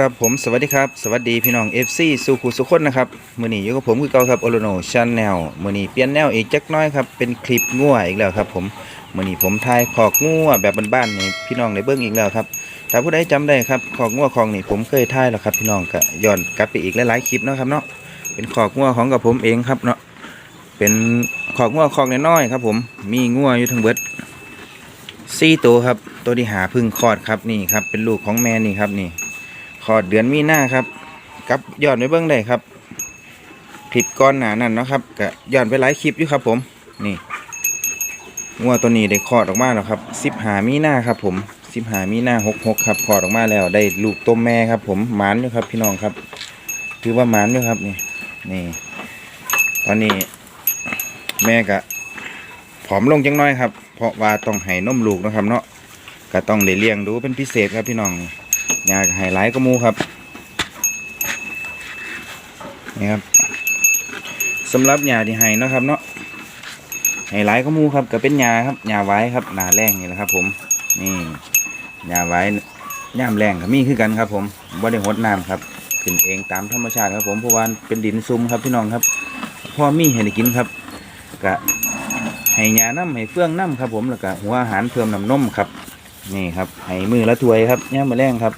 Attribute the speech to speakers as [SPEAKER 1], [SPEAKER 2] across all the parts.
[SPEAKER 1] ครับผมสวัสดีครับ สวัสดีพี่น้อง FC สุขุสุขคนนะครับมือนี้อยู่กับผมคือเก่าครับโอโลโนชาแนลมือนี้เปลี่ยนแนวอีกจักน้อยครับเป็นคลิปงัวอีกแล้วครับผมมือนี้ผมถ่ายขอกงัวแบบบ้านๆนี่พี่น้องได้เบิ่งอีกแล้วครับถ้าผู้ใดจำได้ครับขอกงัวของนี่ผมเคยถ่ายแล้วครับพี่น้องก็ย้อนกลับไปอีกหลายๆคลิปเนาะครับเนาะเป็นขอกงัวของกับผมเองครับเนาะเป็นขอกงัวขอกน้อยๆครับ ผมมีงัวอยู่ทั้งเบิดสี่ตัวครับตัวที่หาพึ่งคลอดครับนี่ครับเป็นลูกของแม่นี่ครับนี่ ขอดเดือนมีหน้าครับกับย้อนไปเบื้องได้ครับคลิปก้อนหนานั่นนะครับก็ย้อนไปหลายคลิปอยู่ครับ ผมนี่งัวตัวนี้ได้คลอดออกมาแล้วครับสิบหามีหน้าครับ ผมสิบหามีหน้าหกหกครับคลอดออกมาแล้วได้ลูกต้มแม่ครับ ผมหมานอยู่ครับ พี่น้องครับถือว่าหมานอยู่ครับนี่นี่ ตอนนี้แม่ก็ผอมลงจังน้อยครับ เพราะว่าต้องให้นมลูกนะครับ เนาะก็ต้องได้เลี้ยงดูเป็นพิเศษครับพี่น้องนี่ ยาไฮไลท์ก็มูครับนี่ครับสำหรับยาที่ไฮนะครับเนาะไฮไลท์ก็มูครับก็เป็นยาครับยาไว้ครับหนาแรงนี่แหละครับ ผมนี่ยาไว้ย่ามแรงก็มีคือกันครับ ผมบ่ได้หดน้ำครับขึ้นเองตามธรรมชาติครับ ผมเพราะว่าเป็นดินซุ่มครับพี่น้องครับพ่อมีให้ได้กินครับก็ให้ยาน้ำให้เฟื่องน้ำครับ ผมแล้วก็หัวอาหารเพิ่มน้ำนมครับ นี่ครับให้มือละถวยครับย่ามาแรงครับ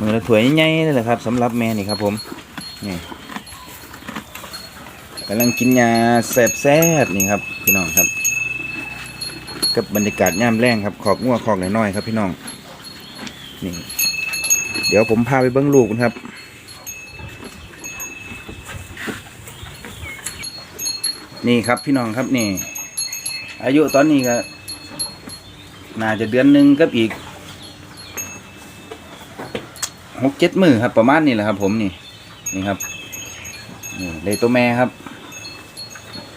[SPEAKER 1] มือละถวยใหญ่ๆนี่แหละครับสำหรับแม่นี่ครับผมนี่กำลังกินยาแซ่บนี่ครับพี่น้องครับ กับบรรยากาศย่ามแรงครับขอกงัวขอกน้อยๆครับ พี่น้องนี่เดี๋ยวผมพาไปเบิ้งลูกกันครับนี่ครับพี่น้องครับนี่ อายุตอนนี้ก็ น่าจะเดือนหนึ่งกับอีกหกเจ็ดมือครับประมาณนี้แหละครับ ผมนี่นี่ครับนี่เลยตัวแม่ครับ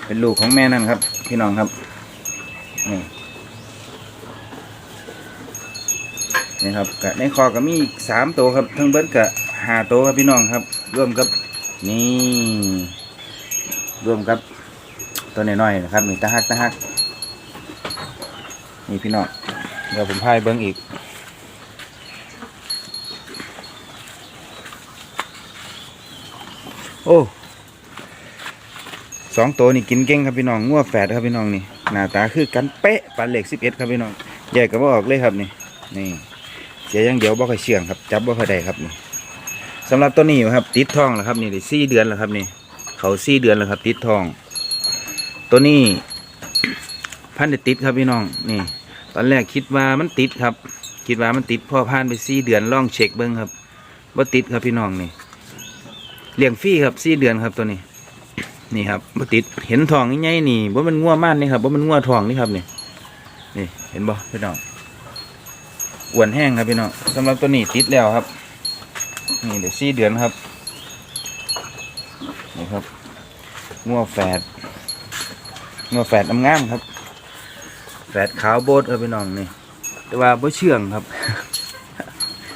[SPEAKER 1] เป็นลูกของแม่นั่นครับ พี่น้องครับนี่นี่ครับกะในคอก็มีอีกสามตัวครับ ทั้งเบิดกะห้าตัวครับพี่น้องครับ ร่วมกับนี่ร่วมกับตัวน้อยๆนะครับนี่ตาฮักตาฮัก นี่พี่น้องเดี๋ยวผมพายเบิ้งอีก โอ้สองตัวนี่กินเก่งครับพี่น้องงัวแฝดครับพี่น้องนี่หน้าตาคือกันเป๊ะปลาเหล็กสิบเอ็ดครับพี่น้องแยกก็บ่ออกเลยครับนี่นี่เสียย่างเดียวบ่ค่อยเชื่องครับ จับบ่ค่อยได้ครับนี่สำหรับตัวนี้ครับ ติดทองแล้วครับนี่ได้สี่เดือนแล้วครับนี่เขาสี่เดือนแล้วครับ ติดทอง ตัวนี้ พันได้ติดครับพี่น้องนี่ ตอนแรกคิดว่ามันติดครับ คิดว่ามันติดพอผ่านไปสี่เดือนลองเช็คเบิ้งครับว่าติดครับพี่น้องนี่เลี้ยงฟรีครับสี่เดือนครับตัวนี้ นี่ครับว่าติดเห็นทองง่ายๆนี่ว่ามันง่วม่านนี่ครับว่ามันง่วทองนี่ครับนี่นี่เห็นบ่พี่น้องอ้วนแห้งครับพี่น้องสำหรับตัวนี้ติดแล้วครับ นี่เดี๋ยวสี่เดือนครับนี่ครับง่วแฝดง่วแฝดน้ำงามครับ แฝดขาวโบดครับพี่น้องนี่ แต่ว่าบ่เชื่องครับ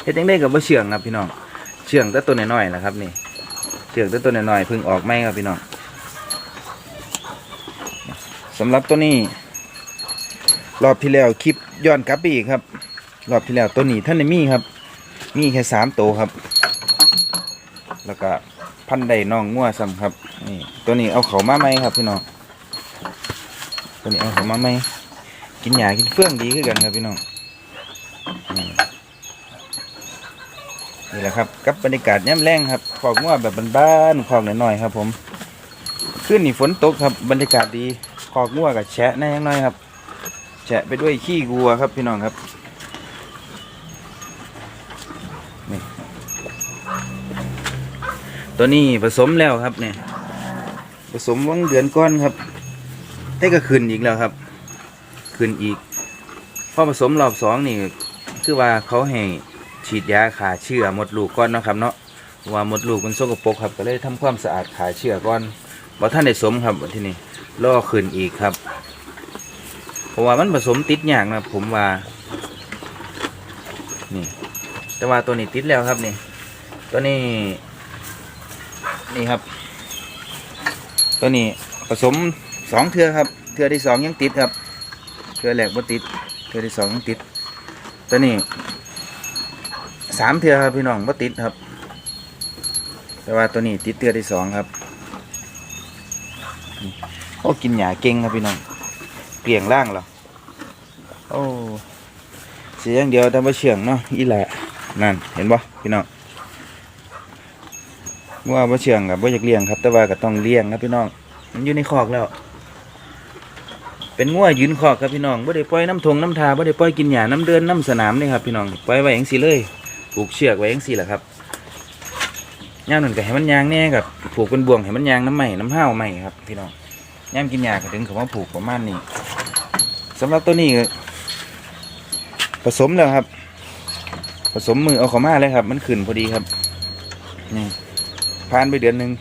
[SPEAKER 1] เฮ็ดจังได้กับบ่เชื่องครับพี่น้อง เชื่องแต่ตัวน้อยๆนะครับนี่ เชื่องแต่ตัวน้อยๆเพิ่งออกไม่ครับพี่น้องสำหรับตัวนี้ รอบที่แล้วคลิปย้อนกลับไปอีกครับ รอบที่แล้วตัวนี้ท่านได้มีครับ มีแค่สามตัวครับ แล้วก็พันใดน้องงัวซ้ำครับนี่ตัวนี้เอาเขามาไหมครับพี่น้องตัวนี้เอาเขามาไหม กินหยากินเฟื่องดีขึ้นกันครับพี่น้องนี่แหละครับกับบรรยากาศย่ำแรงครับขอกงัวแบบบ้านๆขอกหน้อยๆครับ ผมขึ้นนี่ฝนตกครับบรรยากาศดีขอกงัวกับแฉะแน่ยังน้อยครับ แฉะไปด้วยขี้วัวครับพี่น้องครับนี่ตัวนี้ผสมแล้วครับเนี่ยผสมวังเดือนก้อนครับได้ก็ขึ้นอีกแล้วครับ ขึ้นอีกพอผสมรอบสองนี่คือว่าเขาให้ฉีดยาขาเชื้อมดลูกก่อนเนาะครับเนาะว่ามดลูกมันสกปรกครับก็เลยทำความสะอาดขาเชื้อก่อนบ่ท่านได้สมครับวันที่นี่ล่อขึ้นอีกครับเพราะว่ามันผสมติดอย่างนะผมว่านี่แต่ว่าตัวนี้ติดแล้วครับนี่ตัวนี้นี่ครับ ตัวนี้ผสมสองเทือครับ เทือที่สองยังติดครับ เทือแรกบ่ติดเทือที่สองติดตัวนี้สามเทือครับพี่น้องบ่ติดครับ แต่ว่าตัวนี้ติดเทือที่สองครับโอ้กินหยาเก่งครับพี่น้องเปลี่ยงร่างเหรอโอ้เสียอย่างเดียวแต่ว่าเชื่องเนาะอีแหละนั่นเห็นบ่พี่น้องว่าบ่เชื่องกับบ่อยากเลี้ยงครับ แต่ว่าก็ต้องเลี้ยงครับพี่น้องมันอยู่ในคอกแล้ว เป็นงัวยืนคอกครับพี่น้องบ่ได้ปล่อยน้ำทงน้ำทาบ่ได้ปล่อยกินหญ้าน้ำเดินน้ำสนามนี่ครับพี่น้องปล่อยไว้อย่างซี่เลยผูกเชือกไว้อย่างซี่แหละครับย่ามนั่นก็ให้มันยางแน่กับผูกเป็นบ่วงให้มันยางน้ำใหม่น้ำห้าวใหม่ครับพี่น้องย่ามกินหญ้าก็ถึงเขามาผูกประมาณนี้สำหรับตัวนี้ผสมแล้วครับ ผสมมือเอาเขามาเลยครับ มันขึ้นพอดีครับนี่ผ่านไปเดือนหนึ่ง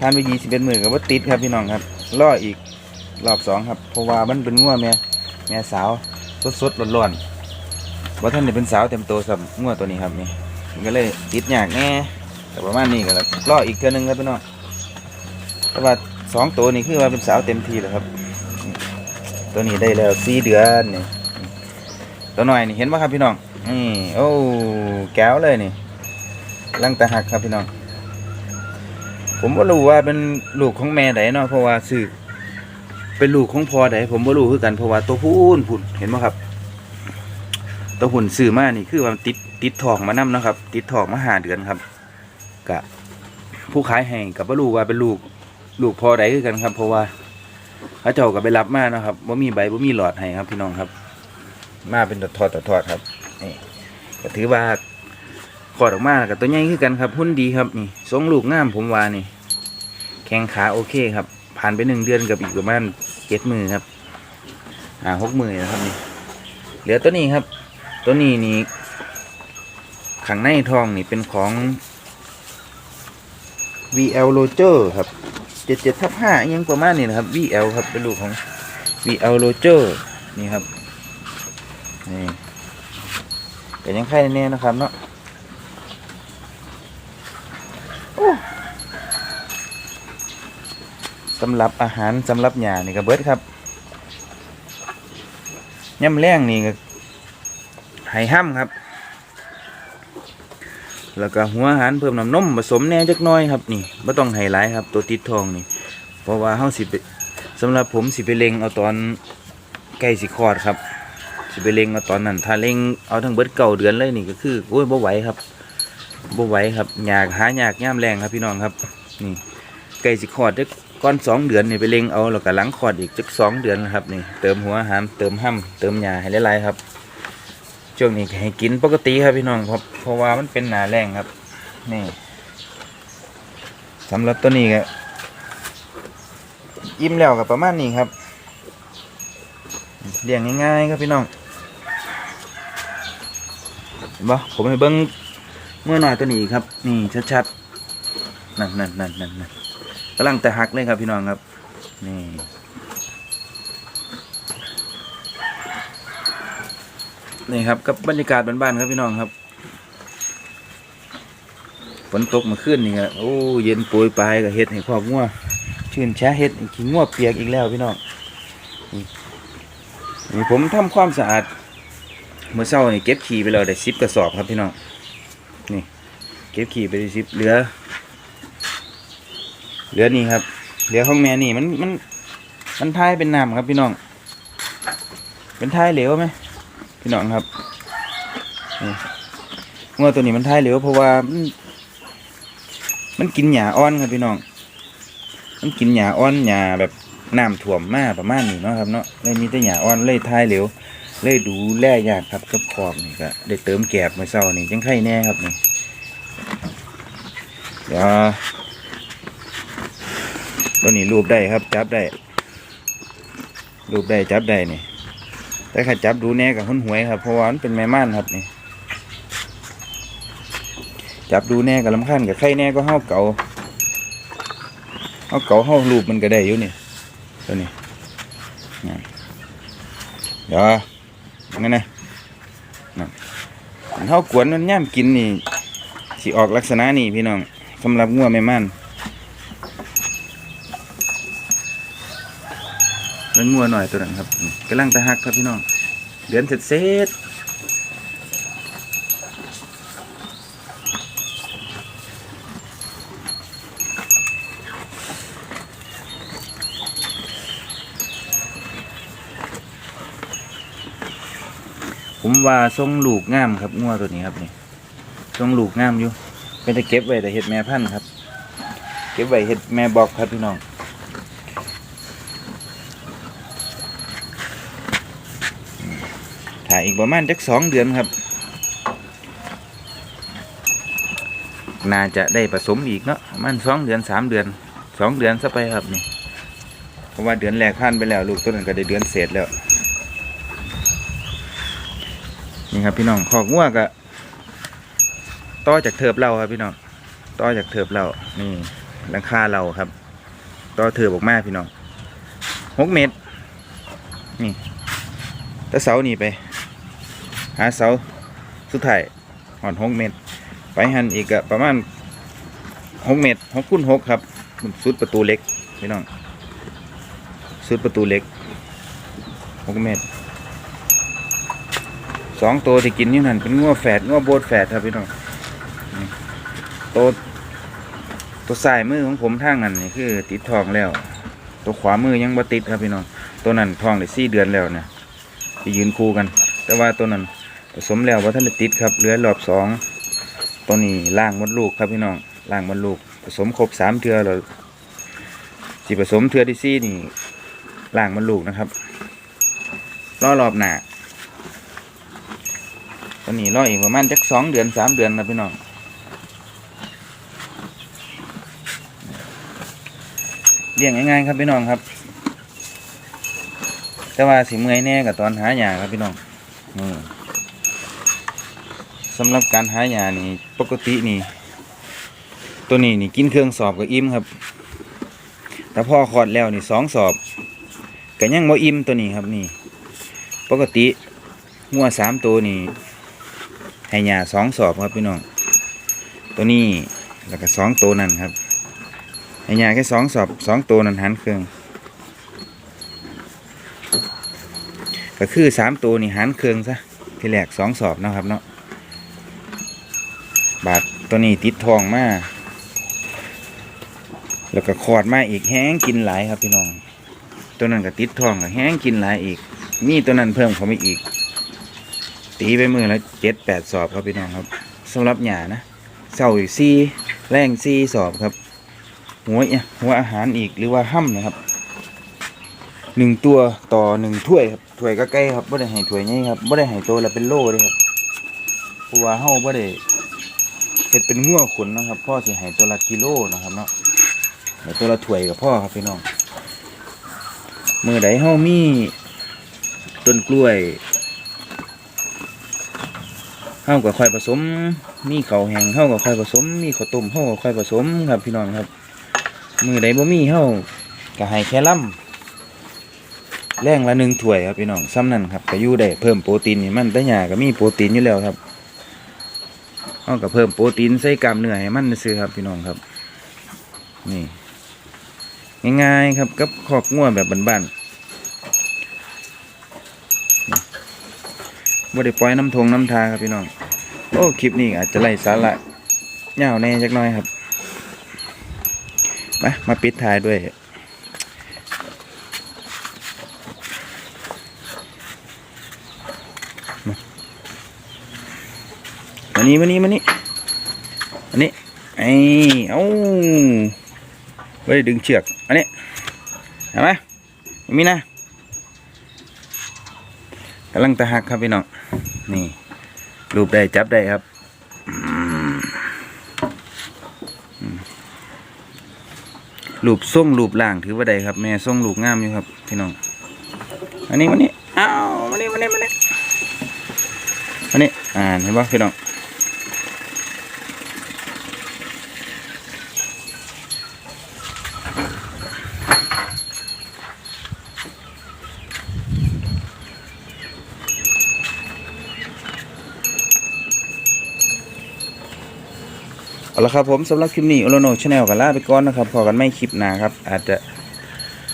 [SPEAKER 1] ผ่านไปยี่สิบเอ็ดมือกับว่าติดครับพี่น้องครับล่ออีก รอบสองครับ เพราะว่ามันเป็นงัวแม่แม่สาวสดสดๆร้อนๆว่าท่านนี่เป็นสาวเต็มตัวสำหรับงัวตัวนี้ครับนี่มันก็เลยติดยากแน่แต่ประมาณนี้ก็แล้วรออีกเทื่อนึงครับพี่น้องแต่ว่าสองตัวนี้คือว่าเป็นสาวเต็มทีแล้วครับ ตัวนี้ได้แล้วสี่เดือนนี่ตัวหน่อยนี่เห็นไหมครับพี่น้องนี่โอ้แก้วเลยนี่ลังตะหักครับพี่น้อง ผมก็รู้ว่าเป็นลูกของแม่ไหนเนาะเพราะว่าซื้อ เป็นลูกของพ่อใดผมบ่รู้คือกันเพราะว่าตัวพูนพุ่นเห็นบ่ครับ ตัวหุ่นซื้อมานี่คือว่าติดติดทองมานํนะครับ ติดทองมาหาเดือนครับกะผู้ขายให้กับบ่รู้ว่าเป็นลูกลูกพ่อใดคือกันครับ เพราะว่าเขาเจ้าก็ไปรับมานะครับบ่มีใบบ่มีหลอดให้ครับ พี่น้องครับ มาเป็นทอดๆทอดครับนี่ก็ถือว่าขอดออกมากับตัวใหญ่คือกันครับหุ่นดีครับนี่ทรงลูกงามผมว่านี่ แข้งขาโอเคครับ ผ่านไปหนึ่งเดือนกับอีกประมาณ เจ็ดมือครับอ่าหกมือนะครับนี่เหลือตัวนี้ครับ ตัวนี้นี่ข้างในทองนี่เป็นของ VL Roger ครับเจ็ดเจ็ดทับห้ายังประมาณนี้นะครับ VL ครับเป็นลูกของ VL Roger นี่ครับนี่แต่ยังไข่แน่นะครับเนาะำหรับอาหารสำหรับหญ้านี่ก็เบิดครับย่ำแรงนี่ก็ไห้ห้ำครับ แล้วก็หัวอาหารเพิ่มน้ำนมผสมแน่จักน้อยครับนี่ไม่ต้องไห้หลายครับ ตัวติดทองนี่ เพราะว่าเฮาสิไปสำหรับผมสิไปเล็งเอาตอนใกล้สิคลอดครับ สิไปเล็งเอาตอนนั้น ถ้าเล็งเอาทั้งเบิดเก่าเดือนเลยนี่ก็คือโอ้ยบ่ไหวครับบ่ไหวครับอยากหาอยากย่ามแรงครับพี่น้องครับ นี่ใกล้สิคอดเด้อ ก้อนสองเดือนนี่ไปเล็งเอาแล้วก็หลังคอดอีกจักสองเดือนนะครับนี่เติมหัวหารเติมห้ำเติมยาให้หลายๆครับ ช่วงนี้ให้กินปกติครับพี่น้องครับเพราะว่ามันเป็นหนาแรงครับ นี่สำหรับตัวนี้ก็ยิ้มแล้วกับประมาณนี้ครับเลี้ยงง่ายๆครับพี่น้องเห็นปะผมให้เบิ้งเมื่อหน่อยตัวนี้ครับ นี่ชัดๆนั่นนั่นนั่นนั่นนั่น กำลังแต่หักเลยครับพี่น้องครับ นี่นี่ครับกับบรรยากาศบ้านๆครับพี่น้องครับฝนตกมาขึ้นนี่ครับโอ้เย็นปุยปลายกับเห็ดให้ครอบงัวชื่นแช่เห็ดขี้งัวเปียกอีกแล้วพี่น้องนี่ผมทำความสะอาดเมื่อเช้านี่เก็บขี้ไปแล้วได้สิบกระสอบครับพี่น้องนี่ เก็บขี้ไปได้สิบเหลือ เหลือนี่ครับ เหลือของแม่นี่มันมันมันท้ายเป็นน้ำครับพี่น้อง เป็นท้ายเหลวไหมพี่น้องครับงัวตัวนี้มันท้ายเหลวเพราะว่ามันมันกินหญ้าอ่อนครับพี่น้อง มันกินหญ้าอ่อนหญ้าแบบน้ำท่วมมาประมาณนี้เนาะครับเนาะเลยมีแต่หญ้าอ่อนเลยท้ายเหลวเลยดูแลยากครับกับขอบนี่ก็ได้เติมแกบมื่อเช้านี่จังไข่แน่ครับนี่เดี๋ยว ตัวนี้รูปได้ครับ จับได้ รูปได้จับได้นี่แต่ถ้าจับดูแน่กับหุนหวยครับเพราะว่ามันเป็นแม่ม่านครับนี่ จับดูแน่กับลำคันกับไข่แน่ก็เฮาเก่าเฮาเก่าเฮารูปมันก็ได้อยู่นี่ตัวนี้เดี๋ยวงั้นนะนั่นอันเฮากวนมันย่ามกินนี่สิออกลักษณะนี้พี่น้องสำหรับงัวแม่ม่าน มันงัวหน่อยตัวนั้นครับกำลังตะหักครับพี่น้องเดือนเสร็จเซตผมว่าทรงลูกง่ามครับงัวตัวนี้ครับนี่ทรงลูกง่ามอยู่เป็นตะเก็บไว้แต่เห็ดแม่พันธุ์ครับ เก็บไว้เห็ดแม่บอกครับพี่น้องาอีกประมาณจักสองเดือนครับ น่าจะได้ผสมอีกเนาะประมันสองเดือนสามเดือนสองเดือนซะไปครับนี่เพราะว่าเดือนแรกผ่านไปแล้ว ลูกตัวนั้นก็ได้เดือนเศษแล้วนี่ครับพี่น้องขอกงัวกะต่อจากเทิบเราครับพี่น้องต่อจากเทิบเรานี่หลังคาเราครับต่อเทิบออกมาพี่น้องหกเมตรนี่ตะเสานี่ไป หาเสาสุดท้ายหอนหกเมตร ไปหันอีกประมาณหกเมตรหกคูณหกครับสุดประตูเล็กพี่น้องสุดประตูเล็กหกเมตรสองตัวที่กินอยู่นั่นเป็นงัวแฝดงัวโบดแฝดครับพี่น้องตัวตัวซ้ายมือของผมทางนั้นนี่คือติดทองแล้ว ตัวขวามือยังบ่ติดครับพี่น้องตัวนั้นทองได้สี่เดือนแล้วนะที่ยืนคู่กัน แต่ว่าตัวนั้น ผสมแล้วว่าท่านได้ติดครับเหลือรอบสองตัวนี้ล่างมดลูกครับพี่น้องล่างมดลูก ผสมครบสามเทือแล้วสิผสมเทือที่สี่นี่ล่างมดลูกนะครับรอรอบหนาตอนนี้รออีกประมาณจักสองเดือนสามเดือนนะพี่น้องเลี้ยงง่ายๆครับพี่น้องครับ แต่ว่าสิเมื่อยแน่กับตอนหาหยาครับพี่น้องนี่ สำหรับการหาหยานี่ปกตินี่ ตัวนี้นี่กินเครื่องสอบกับอิ่มครับ แต่พ่อคลอดแล้วนี่สองสอบก็ยังบ่อิ่มตัวนี้ครับนี่ ปกติงัวสามตัวนี่ให้ยาสองสอบครับพี่น้องตัวนี้แล้วก็สองตัวนั่นครับให้ยาแค่สองสอบสองตัวนั่นหันเครื่องก็คือสามตัวนี่หันเครื่องซะที่แรกสองสอบเนาะครับเนาะ ตัวนี้ติดทองมาแล้วก็ขอดมาอีกแห้งกินหลายครับพี่น้อง ตัวนั้นก็ติดทองก็แห้งกินหลายอีก มีตัวนั้นเพิ่มเข้ามาอีก ตีไปมือและเจ็ดแปดสอบครับพี่น้องครับสำหรับหยานะเสาอีกสี่แรงสี่สอบครับ หัวเนี่ยหัวอาหารอีกหรือว่าห้ำนะครับหนึ่งตัวต่อหนึ่งถ้วยครับถ้วยก็ใกล้ครับไม่ได้ให้ถ้วยนี้ครับไม่ได้ให้ตัวละเป็นโลเลยครับเพราะว่าเฮาไม่ได้ เห็ดเป็นงัวขุนนะครับ พ่อสิให้ตัวละกิโลนะครับเนาะให้ตัวละถ้วยกับพ่อครับพี่น้องมือใดเฮามีต้นกล้วยเฮาก็ค่อยผสม มีเขาแห้งเฮาก็ค่อยผสม มีข้าวต้มเฮาก็ค่อยผสมครับพี่น้องครับมือใดบ่มีเฮาก็ให้แค่ล่ำแรงละหนึ่งถ้วยครับพี่น้องซ้ำนั่นครับก็อยู่ได้เพิ่มโปรตีนนี่มันแต่หญ้าก็มีโปรตีนอยู่แล้วครับ เฮาก็เพิ่มโปรตีนใส่กล้ามเนื้อให้มันซื่อครับพี่น้องครับ นี่ง่ายๆครับกับคอกงัวแบบบ้านๆบ่ได้ปล่อยน้ำทงน้ำทาครับพี่น้อง โอ้คลิปนี้อาจจะไล่สาระยาวแน่จักน่อยครับ มามาปิดท้ายด้วย นี้มานี้มานี้อันนี้ไอ้เอ้าไว้ดึงเชือก อันนี้เห็นไหมมีนะกำลังตะหักครับพี่น้อง นี่ รูปได้จับได้ครับรูปส่งรูปล่างถือว่าได้ครับ แม่ส่งรูปงามอยู่ครับพี่น้อง อันนี้มันนี่อ้าวมันนี่มันนี่มันนี่อันนี้อ่านเห็นป่พี่น้อง เอาละครับผมสำหรับคลิปนี้โอโลโนชาแนลกันลาไปก่อนนะครับพอกันไม่คลิปหนาครับ อาจจะ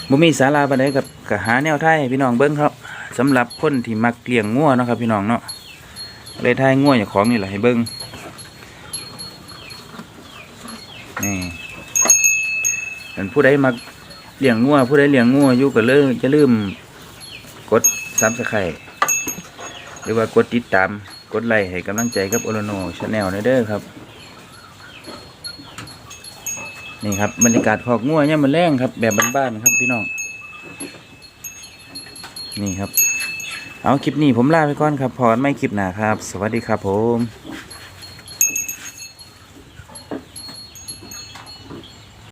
[SPEAKER 1] บ่มีสาระปานใดกับกหาแนวไทยพี่น้องเบิ้งครับสำหรับคนที่มักเลี้ยงงัวนะครับ พี่น้องเนาะเลยทายงัวอย่างของนี่แหละให้เบิ้งนี่อันผู้ใดมักเลี้ยงงัวผู้ใดเลี้ยงงัวอยู่ก็เลยจะลืมกดซับสไครต์หรือว่ากดติดตามกดไลค์ให้กำลังใจกับโอโลโนชาแนลเด้อครับ นี่ครับบรรยากาศขอกงัวเนี่ยมันแรงครับ แบบบ้านๆครับพี่น้อง นี่ครับ เอาคลิปนี้ผมลาไปก่อนครับพอไม่คลิปหนาครับ สวัสดีครับผม